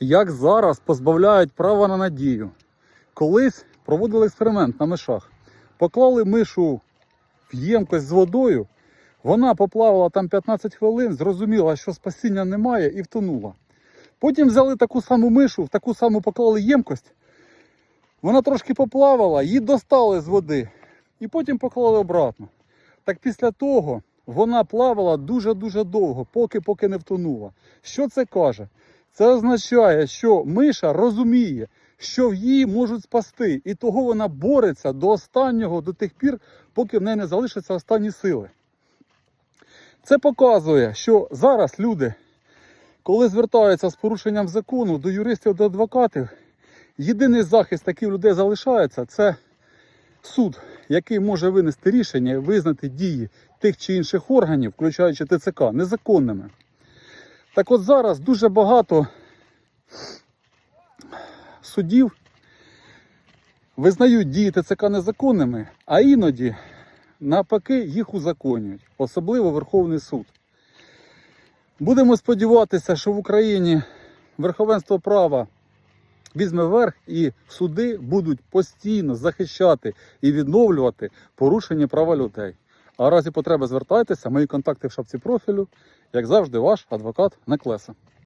як зараз позбавляють права на надію. Колись проводили експеримент на мишах. Поклали мишу в ємкость з водою, вона поплавала там 15 хвилин, зрозуміла, що спасіння немає, і втонула. Потім взяли таку саму мишу, в таку саму поклали ємкость. Вона трошки поплавала, її достали з води і потім поклали обратно. Так після того вона плавала дуже-дуже довго, поки поки не втонула. Що це каже? Це означає, що миша розуміє, що її можуть спасти, і того вона бореться до останнього, до тих пір, поки в неї не залишаться останні сили. Це показує, що зараз люди, коли звертаються з порушенням закону до юристів, до адвокатів, єдиний захист таких людей залишається це суд, який може винести рішення і визнати дії тих чи інших органів, включаючи ТЦК, незаконними. Так от зараз дуже багато судів визнають дії ТЦК незаконними, а іноді навпаки їх узаконюють, особливо Верховний суд. Будемо сподіватися, що в Україні верховенство права візьме верх і суди будуть постійно захищати і відновлювати порушення права людей. А разі потреби звертайтеся, мої контакти в шапці профілю, як завжди, ваш адвокат Неклеса.